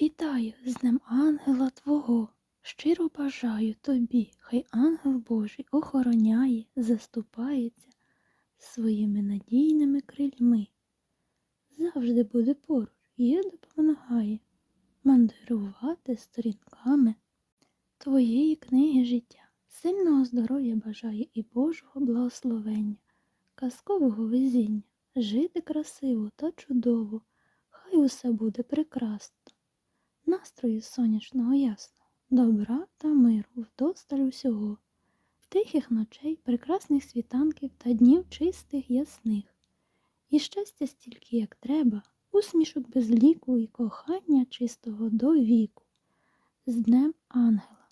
Вітаю з Днем Ангела Твого. Щиро бажаю тобі, хай ангел Божий охороняє, заступається своїми надійними крильми. Завжди буде поруч і допомагає мандрувати сторінками твоєї книги життя. Сильного здоров'я бажає і Божого благословення, казкового везіння, жити красиво та чудово, хай усе буде прекрасно. Настрою сонячного ясного, добра та миру вдосталь усього, тихих ночей, прекрасних світанків та днів чистих ясних, і щастя стільки, як треба, усмішок без ліку і кохання чистого до віку. З Днем Ангела